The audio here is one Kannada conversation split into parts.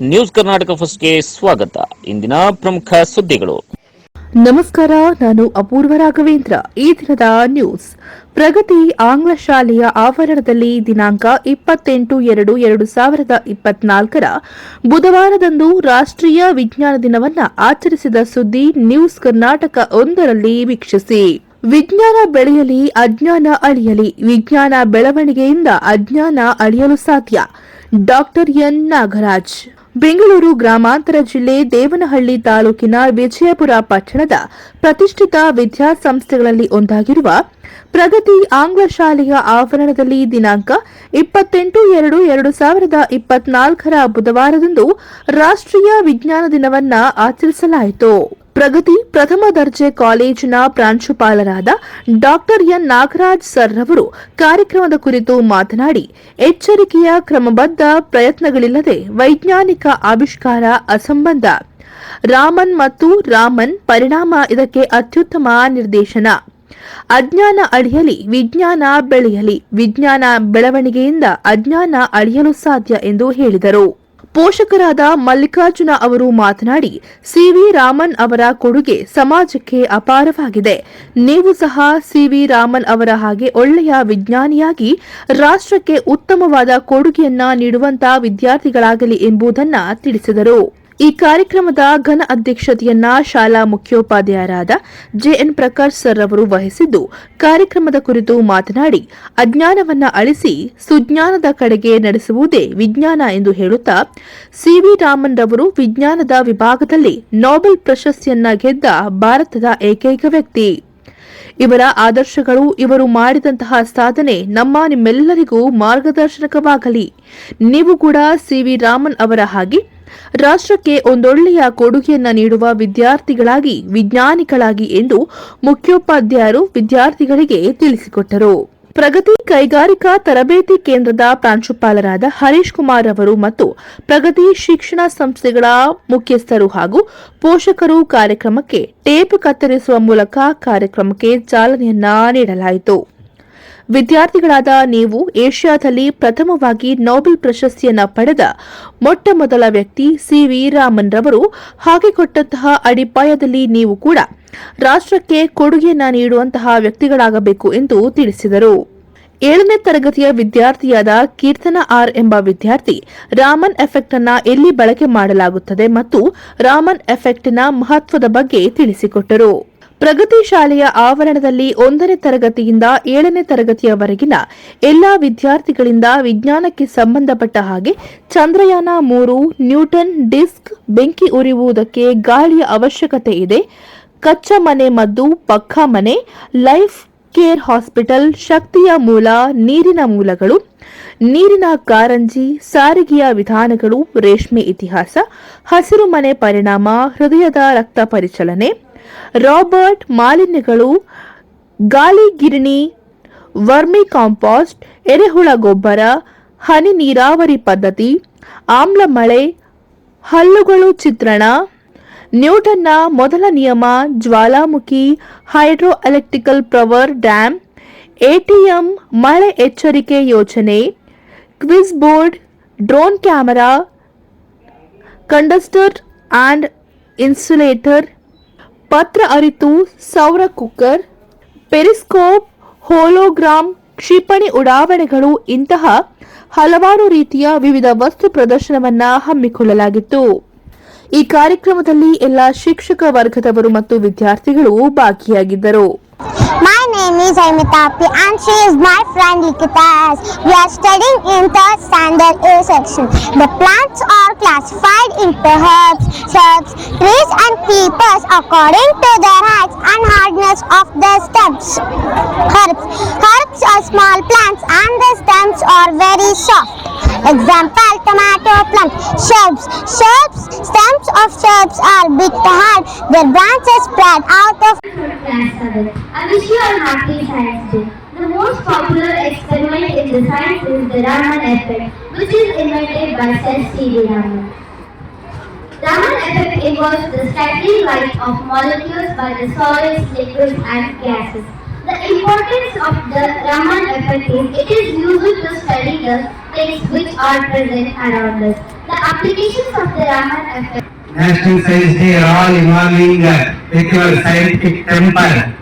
ನ್ಯೂಸ್ ಕರ್ನಾಟಕ ಫಸ್ಟ್ಗೆ ಸ್ವಾಗತ. ಇಂದಿನ ಪ್ರಮುಖ ಸುದ್ದಿಗಳು. ನಮಸ್ಕಾರ, ನಾನು ಅಪೂರ್ವ ರಾಘವೇಂದ್ರ. ಈ ದಿನದ ನ್ಯೂಸ್. ಪ್ರಗತಿ ಆಂಗ್ಲ ಶಾಲೆಯ ಆವರಣದಲ್ಲಿ ದಿನಾಂಕ ಇಪ್ಪತ್ತೆಂಟು ಎರಡು ಎರಡು ಸಾವಿರದ ಇಪ್ಪತ್ನಾಲ್ಕರ ಬುಧವಾರದಂದು ರಾಷ್ಟ್ರೀಯ ವಿಜ್ಞಾನ ದಿನವನ್ನು ಆಚರಿಸಿದ ಸುದ್ದಿ ನ್ಯೂಸ್ ಕರ್ನಾಟಕ ಒಂದರಲ್ಲಿ ವೀಕ್ಷಿಸಿ. ವಿಜ್ಞಾನ ಬೆಳೆಯಲಿ, ಅಜ್ಞಾನ ಅಳಿಯಲಿ, ವಿಜ್ಞಾನ ಬೆಳವಣಿಗೆಯಿಂದ ಅಜ್ಞಾನ ಅಳಿಯಲು ಸಾಧ್ಯ. Doctor N Nagaraj. ಬೆಂಗಳೂರು ಗ್ರಾಮಾಂತರ ಜಿಲ್ಲೆ ದೇವನಹಳ್ಳಿ ತಾಲೂಕಿನ ವಿಜಯಪುರ ಪಟ್ಟಣದ ಪ್ರತಿಷ್ಠಿತ ವಿದ್ಯಾಸಂಸ್ಥೆಗಳಲ್ಲಿ ಒಂದಾಗಿರುವ ಪ್ರಗತಿ ಆಂಗ್ಲ ಶಾಲೆಯ ಆವರಣದಲ್ಲಿ ದಿನಾಂಕ ಇಪ್ಪತ್ತೆಂಟು ಎರಡು ಎರಡು ಸಾವಿರದ ಇಪ್ಪತ್ನಾಲ್ಕರ ಬುಧವಾರದಂದು ರಾಷ್ಟ್ರೀಯ ವಿಜ್ಞಾನ ದಿನವನ್ನ ಆಚರಿಸಲಾಯಿತು. ಪ್ರಗತಿ ಪ್ರಥಮ ದರ್ಜೆ ಕಾಲೇಜಿನ ಪ್ರಾಂಶುಪಾಲರಾದ ಡಾಕ್ಟರ್ ಎನ್ ನಾಗರಾಜ್ ಸರ್ ರವರು ಕಾರ್ಯಕ್ರಮದ ಕುರಿತು ಮಾತನಾಡಿ, ಎಚ್ಚರಿಕೆಯ ಕ್ರಮಬದ್ಧ ಪ್ರಯತ್ನಗಳಿಲ್ಲದೆ ವೈಜ್ಞಾನಿಕ ಆವಿಷ್ಕಾರ ಅಸಂಬಂಧ. ರಾಮನ್ ಮತ್ತು ರಾಮನ್ ಪರಿಣಾಮ ಇದಕ್ಕೆ ಅತ್ಯುತ್ತಮ ನಿರ್ದೇಶನ. ಅಜ್ಞಾನ ಅಳಿಯಲಿ, ವಿಜ್ಞಾನ ಬೆಳೆಯಲಿ, ವಿಜ್ಞಾನ ಬೆಳವಣಿಗೆಯಿಂದ ಅಜ್ಞಾನ ಅಳಿಯಲು ಸಾಧ್ಯ ಎಂದು ಹೇಳಿದರು. ಪೋಷಕರಾದ ಮಲ್ಲಿಕಾರ್ಜುನ ಅವರು ಮಾತನಾಡಿ, ಸಿವಿ ರಾಮನ್ ಅವರ ಕೊಡುಗೆ ಸಮಾಜಕ್ಕೆ ಅಪಾರವಾಗಿದೆ. ನೀವು ಸಹ ಸಿವಿ ರಾಮನ್ ಅವರ ಹಾಗೆ ಒಳ್ಳೆಯ ವಿಜ್ಞಾನಿಯಾಗಿ ರಾಷ್ಟ್ರಕ್ಕೆ ಉತ್ತಮವಾದ ಕೊಡುಗೆಯನ್ನ ನೀಡುವಂತಹ ವಿದ್ಯಾರ್ಥಿಗಳಾಗಲಿ ಎಂಬುದನ್ನ ತಿಳಿಸಿದರು. ಈ ಕಾರ್ಯಕ್ರಮದ ಘನ ಅಧ್ಯಕ್ಷತೆಯನ್ನ ಶಾಲಾ ಮುಖ್ಯೋಪಾಧ್ಯಾಯರಾದ ಜೆಎನ್ ಪ್ರಕಾಶ್ ಸರ್ ಅವರು ವಹಿಸಿದ್ದು, ಕಾರ್ಯಕ್ರಮದ ಕುರಿತು ಮಾತನಾಡಿ, ಅಜ್ಞಾನವನ್ನ ಅಳಿಸಿ ಸುಜ್ಞಾನದ ಕಡೆಗೆ ನಡೆಸುವುದೇ ವಿಜ್ಞಾನ ಎಂದು ಹೇಳುತ್ತಾ, ಸಿವಿ ರಾಮನ್ ರವರು ವಿಜ್ಞಾನದ ವಿಭಾಗದಲ್ಲಿ ನೊಬೆಲ್ ಪ್ರಶಸ್ತಿಯನ್ನ ಗೆದ್ದ ಭಾರತದ ಏಕೈಕ ವ್ಯಕ್ತಿ. ಇವರ ಆದರ್ಶಗಳು, ಇವರು ಮಾಡಿದಂತಹ ಸಾಧನೆ ನಮ್ಮ ನಿಮ್ಮೆಲ್ಲರಿಗೂ ಮಾರ್ಗದರ್ಶನಕವಾಗಲಿ. ನೀವು ಕೂಡ ಸಿವಿ ರಾಮನ್ ಅವರ ಹಾಗೆ ರಾಷ್ಟ್ರಕ್ಕೆ ಒಂದೊಳ್ಳೆಯ ಕೊಡುಗೆಯನ್ನು ನೀಡುವ ವಿದ್ಯಾರ್ಥಿಗಳಾಗಿ, ವಿಜ್ಞಾನಿಗಳಾಗಿ ಎಂದು ಮುಖ್ಯೋಪಾಧ್ಯಾಯರು ವಿದ್ಯಾರ್ಥಿಗಳಿಗೆ ತಿಳಿಸಿಕೊಟ್ಟರು. ಪ್ರಗತಿ ಕೈಗಾರಿಕಾ ತರಬೇತಿ ಕೇಂದ್ರದ ಪ್ರಾಂಶುಪಾಲರಾದ ಹರೀಶ್ ಕುಮಾರ್ ಅವರು ಮತ್ತು ಪ್ರಗತಿ ಶಿಕ್ಷಣ ಸಂಸ್ಥೆಗಳ ಮುಖ್ಯಸ್ಥರು ಹಾಗೂ ಪೋಷಕರು ಕಾರ್ಯಕ್ರಮಕ್ಕೆ ಟೇಪ್ ಕತ್ತರಿಸುವ ಮೂಲಕ ಕಾರ್ಯಕ್ರಮಕ್ಕೆ ಚಾಲನೆಯನ್ನ ನೀಡಲಾಯಿತು. ವಿದ್ಯಾರ್ಥಿಗಳಾದ ನೀವು ಏಷ್ಯಾದಲ್ಲಿ ಪ್ರಥಮವಾಗಿ ನೊಬೆಲ್ ಪ್ರಶಸ್ತಿಯನ್ನು ಪಡೆದ ಮೊಟ್ಟ ಮೊದಲ ವ್ಯಕ್ತಿ ಸಿವಿ ರಾಮನ್ ರವರು ಹಾಗೆ ಕೊಟ್ಟಂತಹ ಅಡಿಪಾಯದಲ್ಲಿ ನೀವು ಕೂಡ ರಾಷ್ಟ್ರಕ್ಕೆ ಕೊಡುಗೆಯನ್ನ ನೀಡುವಂತಹ ವ್ಯಕ್ತಿಗಳಾಗಬೇಕು ಎಂದು ತಿಳಿಸಿದರು. ಏಳನೇ ತರಗತಿಯ ವಿದ್ಯಾರ್ಥಿಯಾದ ಕೀರ್ತನ ಆರ್ ಎಂಬ ವಿದ್ಯಾರ್ಥಿ ರಾಮನ್ ಎಫೆಕ್ಟ್ ಅನ್ನ ಎಲ್ಲಿ ಬಳಕೆ ಮಾಡಲಾಗುತ್ತದೆ ಮತ್ತು ರಾಮನ್ ಎಫೆಕ್ಟ್ನ ಮಹತ್ವದ ಬಗ್ಗೆ ತಿಳಿಸಿಕೊಟ್ಟರು. ಪ್ರಗತಿ ಶಾಲೆಯ ಆವರಣದಲ್ಲಿ ಒಂದನೇ ತರಗತಿಯಿಂದ ಏಳನೇ ತರಗತಿಯವರೆಗಿನ ಎಲ್ಲಾ ವಿದ್ಯಾರ್ಥಿಗಳಿಂದ ವಿಜ್ಞಾನಕ್ಕೆ ಸಂಬಂಧಪಟ್ಟ ಹಾಗೆ ಚಂದ್ರಯಾನ ಮೂರು, ನ್ಯೂಟನ್ ಡಿಸ್ಕ್, ಬೆಂಕಿ ಉರಿಯುವುದಕ್ಕೆ ಗಾಳಿಯ ಅವಶ್ಯಕತೆ ಇದೆ. ಕಚ್ಚಾ ಮನೆ ಮದ್ದು, ಪಕ್ಕಾ ಮನೆ, ಲೈಫ್ ಕೇರ್ ಹಾಸ್ಪಿಟಲ್, ಶಕ್ತಿಯ ಮೂಲ, ನೀರಿನ ಮೂಲಗಳು, ನೀರಿನ ಕಾರಂಜಿ, ಸಾರಿಗೆಯ ವಿಧಾನಗಳು, ರೇಷ್ಮೆ ಇತಿಹಾಸ, ಹಸಿರು ಮನೆ ಪರಿಣಾಮ, ಹೃದಯದ ರಕ್ತ ಪರಿಚಲನೆ ರಾಬರ್ಟ್ ಮಾಲಿನ್ಯಗಳು ಗಾಳಿ ಗಿರಣಿ ವರ್ಮಿ ಕಾಂಪಾಸ್ಟ್, ಎರೆಹುಳ ಗೊಬ್ಬರ, ಹನಿ ನೀರಾವರಿ ಪದ್ಧತಿ, ಆಮ್ಲ ಮಳೆ, ಹಲ್ಲುಗಳು ಚಿತ್ರಣ, ನ್ಯೂಟನ್ನ ಮೊದಲ ನಿಯಮ, ಜ್ವಾಲಾಮುಖಿ hydro electrical power dam ATM ಮಳೆ ಎಚ್ಚರಿಕೆ ಯೋಜನೆ, quiz board, drone camera, conductor and insulator ಪತ್ರ ಅರಿತು ಸೌರ ಕುಕ್ಕರ್, ಪೆರಿಸ್ಕೋಪ್, ಹೋಲೋಗ್ರಾಮ್, ಕ್ಷಿಪಣಿ ಉಡಾವಣೆಗಳು ಇಂತಹ ಹಲವಾರು ರೀತಿಯ ವಿವಿಧ ವಸ್ತು ಪ್ರದರ್ಶನವನ್ನ ಹಮ್ಮಿಕೊಳ್ಳಲಾಗಿತ್ತು. ಈ ಕಾರ್ಯಕ್ರಮದಲ್ಲಿ ಎಲ್ಲ ಶಿಕ್ಷಕ ವರ್ಗದವರು ಮತ್ತು ವಿದ್ಯಾರ್ಥಿಗಳು ಭಾಗಿಯಾಗಿದ್ದರು. Name is Amita P and she is my friend Likitas. We are studying in third standard A section. The plants are classified into herbs, shrubs, trees and creepers according to their height and hardness of their stems. Herbs. Herbs are small plants and the stems are very soft. Example tomato plant. Shrubs. Shrubs. Stems of shrubs are big hard. Their branches spread out of Class 7. I wish you a happy Science Day. The most popular experiment in the science is the Raman effect, which is invented by Sir C.V. Raman. Raman effect involves the scattering light of molecules by the solids, liquids and gases. The importance of the Raman effect is it is used to study the things which are present around us. The applications of the Raman effect National Science Day are all involving uh, with your scientific temper,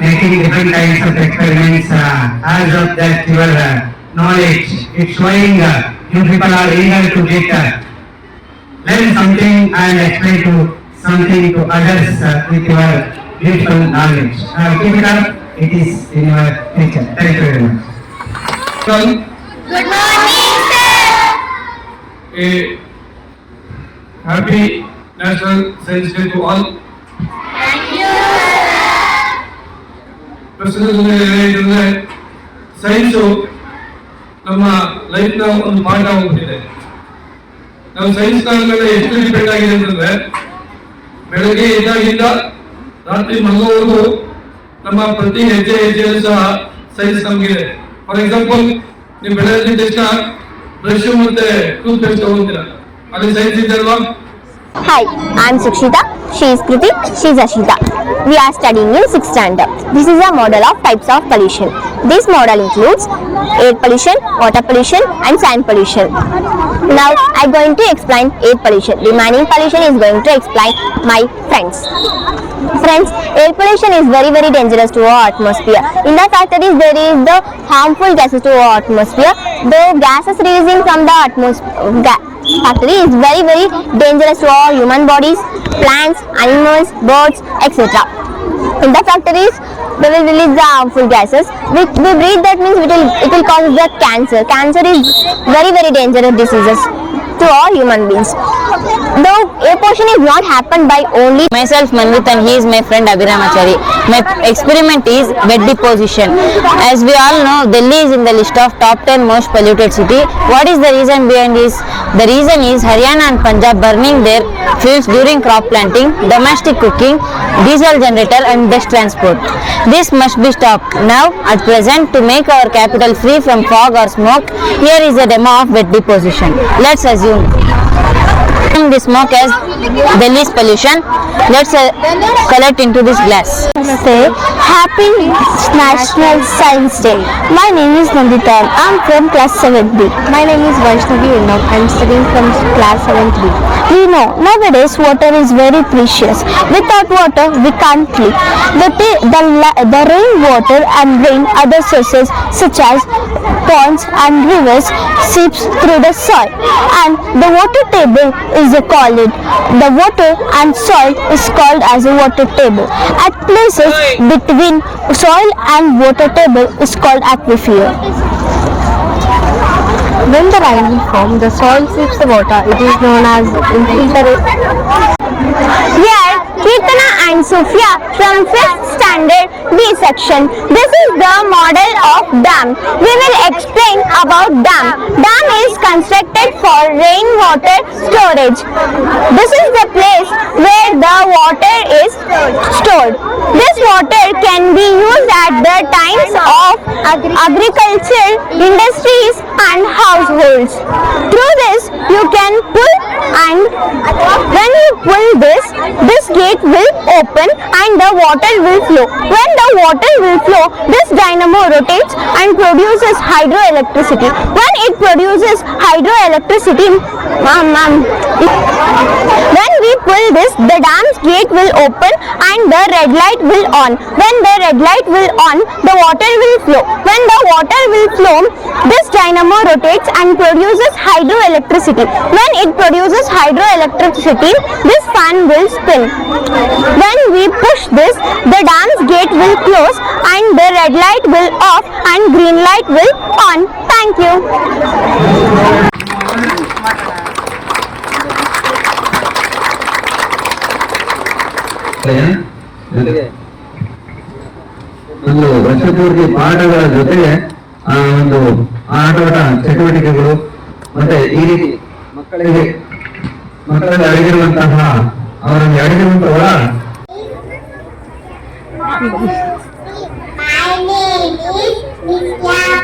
making different kinds of experiments uh, as of that your uh, knowledge. It's showing uh, you people are eager to get uh, learn something and explain to something to others uh, with your beautiful knowledge. Uh, keep it up. It is in your nature. Thank you very much. Good morning, sir. a happy National Science Day to all. ಪ್ರಸ್ತುತದಲ್ಲಿ ಏನಾಯ್ತಂದ್ರೆ ಸೈನ್ಸು ನಮ್ಮ ಲೈಫ್ನ ಒಂದು ಪಾಠ ಹೋಗ್ತಿದೆ ನಾವು ಸೈನ್ಸ್ ಮೇಲೆ ಎಷ್ಟು ಡಿಪೆಂಡ್ ಆಗಿದೆ ಅಂತಂದ್ರೆ ಬೆಳಗ್ಗೆ ಇದ್ದಾಗಿಂದ ರಾತ್ರಿ ಮಲಗೋವರೆಗೂ ನಮ್ಮ ಪ್ರತಿ ಹೆಜ್ಜೆ ಹೆಜ್ಜೆಯಲ್ಲೂ ಸಹ ಸೈನ್ಸ್ ನಮಗಿದೆ. ಫಾರ್ ಎಕ್ಸಾಂಪಲ್ ನೀವು ಬೆಳಗ್ಗೆ ತಕ್ಷಣ ಬ್ರಷ್ ಮತ್ತೆ ಟೂತ್ ಪೇಸ್ಟ್ ತಗೋತೀರ. ಅಲ್ಲಿ ಸೈನ್ಸ್ ಇದೆ ಅಲ್ವಾ? Hi, I'm Sukshita. She is Kriti. She is Ashita. We are studying in 6th standard. This is a model of types of pollution. This model includes air pollution, water pollution and sand pollution. Now I'm going to explain air pollution. Remaining pollution is going to explain my friends. Friends, air pollution is very very dangerous to our atmosphere. In the factories there is the harmful gases to our atmosphere. The gases releasing from the atmosphere factory is very very dangerous to all human bodies, plants, animals, birds, etc. In the factories, they will release the harmful gases. We, we breathe that means it will, it will cause the cancer. Cancer is very very dangerous diseases to all human beings. Though air pollution is not happened by only myself Manvit and he is my friend Abhiramachari. My experiment is wet deposition. As we all know, Delhi is in the list of top 10 most polluted city. What is the reason behind this? The reason is Haryana and Punjab burning their fuels during crop planting, domestic cooking, diesel generator and bus transport. This must be stopped. Now, at present, to make our capital free from fog or smoke, here is a demo of wet deposition. Let's assume the smoke as Delhi's pollution. Let's uh, collect into this glass. Say Happy National Science Day. My name is Nandita. I'm from class 7B. My name is Vaishnavi Unnam. I'm studying from class 7B. We know nowadays water is very precious. Without water, we can't live. The, the, the rainwater and rain other sources such as ponds and rivers seeps through the soil and the water table is called. The water and soil is called as a water table. At places between soil and water table is called aquifer. When the rain will form, the soil seeps the water. It is known as infiltration. Here, Kirtana and Sofia from 5th standard B section. This is the model of dam. We will explain about dam. Dam is constructed for rainwater storage. This is the place where the water is stored. This water can be used at the times of agriculture, industries and households. Through this, you can pull and when you pull this, this gate will open and the water will flow. When the water will flow, this dynamo rotates and produces hydroelectricity. When it produces hydroelectricity, um, um, when we pull this, the dam's gate will open and the red light will on. When the red light will on, the water will flow. When the water will flow, this dynamo rotates and produces hydroelectricity. When it produces hydroelectricity, this fan will spin. When we push this, the dam's gate will close and the red light will off and green light will on. Thank you. ಒಂದು ವರ್ಷಪೂರ್ತಿ ಪಾಠಗಳ ಜೊತೆಗೆ ಆ ಒಂದು ಆಟೋಟ ಚಟುವಟಿಕೆಗಳು ಮತ್ತೆ ಈ ರೀತಿ ಮಕ್ಕಳಿಗೆ ಮಕ್ಕಳಲ್ಲಿ ಅಡಗಿರುವಂತಹ ಅವರಲ್ಲಿ ಅಡಗಿರುವಂತಹ ಒಳ My.